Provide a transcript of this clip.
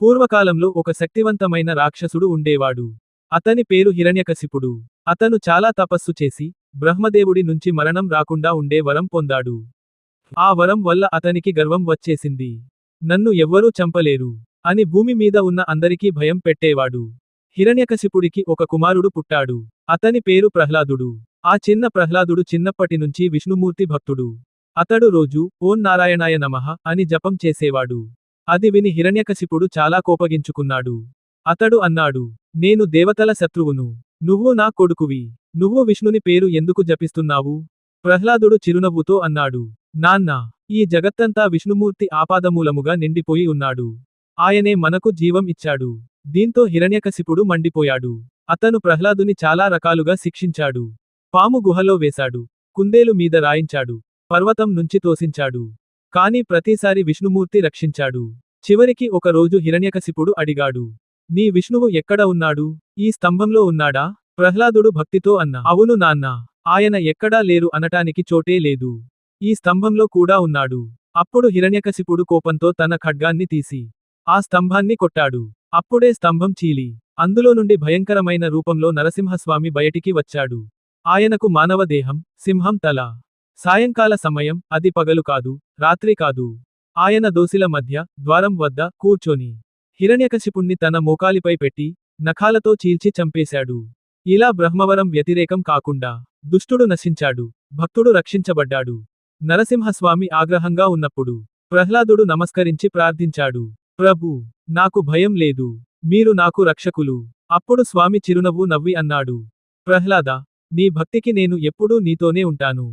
పూర్వకాలంలో ఒక శక్తివంతమైన రాక్షసుడు ఉండేవాడు. అతని పేరు హిరణ్యకశిపుడు. అతను చాలా తపస్సు చేసి బ్రహ్మదేవుడి నుంచి మరణం రాకుండా ఉండే వరం పొందాడు. ఆ వరం వల్ల అతనికి గర్వం వచ్చేసింది. నన్ను ఎవ్వరూ చంపలేరు అని భూమి మీద ఉన్న అందరికీ భయం పెట్టేవాడు. హిరణ్యకశిపుడికి ఒక కుమారుడు పుట్టాడు. అతని పేరు ప్రహ్లాదుడు. ఆ చిన్న ప్రహ్లాదుడు చిన్నప్పటి నుంచి విష్ణుమూర్తి భక్తుడు. అతడు రోజు ఓం నారాయణాయ నమః అని జపం చేసేవాడు. అది విని హిరణ్యకశిపుడు చాలా కోపగించుకున్నాడు. అతడు అన్నాడు నేను దేవతల శత్రువును. నువ్వు నా కొడుకువి. నువ్వు విష్ణుని పేరు ఎందుకు జపిస్తున్నావు? ప్రహ్లాదుడు చిరునవ్వుతో అన్నాడు నాన్న ఈ జగత్తంతా విష్ణుమూర్తి ఆపాదమూలముగా నిండిపోయి ఉన్నాడు. ఆయనే మనకు జీవం ఇచ్చాడు. దీంతో హిరణ్యకశిపుడు మండిపోయాడు. అతను ప్రహ్లాదుని చాలా రకాలుగా శిక్షించాడు. పాము గుహలో వేశాడు. కుందేలు మీద రాయించాడు. పర్వతం నుంచి తోసించాడు. కాని ప్రతిసారి విష్ణుమూర్తి రక్షించాడు. చివరికి ఒకరోజు హిరణ్యకశిపుడు అడిగాడు నీ విష్ణువు ఎక్కడ ఉన్నాడు? ఈ స్తంభంలో ఉన్నాడా? ప్రహ్లాదుడు భక్తితో అన్న అవును నాన్న ఆయన ఎక్కడా లేరు అనటానికి చోటే లేదు. ఈ స్తంభంలో కూడా ఉన్నాడు. అప్పుడు హిరణ్యకశిపుడు కోపంతో తన ఖడ్గాన్ని తీసి ఆ స్తంభాన్ని కొట్టాడు. అప్పుడే స్తంభం చీలి అందులో నుండి భయంకరమైన రూపంలో నరసింహస్వామి బయటికి వచ్చాడు. ఆయనకు మానవ దేహం సింహం తల సాయంకాల సమయం అది పగలు కాదు రాత్రి కాదు. ఆయన దోసిల మధ్య ద్వారం వద్ద కూర్చొని హిరణ్యకశిపుణ్ణి తన మోకాలిపై పెట్టి నఖాలతో చీల్చి చంపేశాడు. ఇలా బ్రహ్మవరం వ్యతిరేకం కాకుండా దుష్టుడు నశించాడు భక్తుడు రక్షించబడ్డాడు. నరసింహస్వామి ఆగ్రహంగా ఉన్నప్పుడు ప్రహ్లాదుడు నమస్కరించి ప్రార్థించాడు ప్రభు నాకు భయం లేదు మీరు నాకు రక్షకులు. అప్పుడు స్వామి చిరునవ్వు నవ్వి అన్నాడు ప్రహ్లాద నీ భక్తికి నేను ఎప్పుడూ నీతోనే ఉంటాను.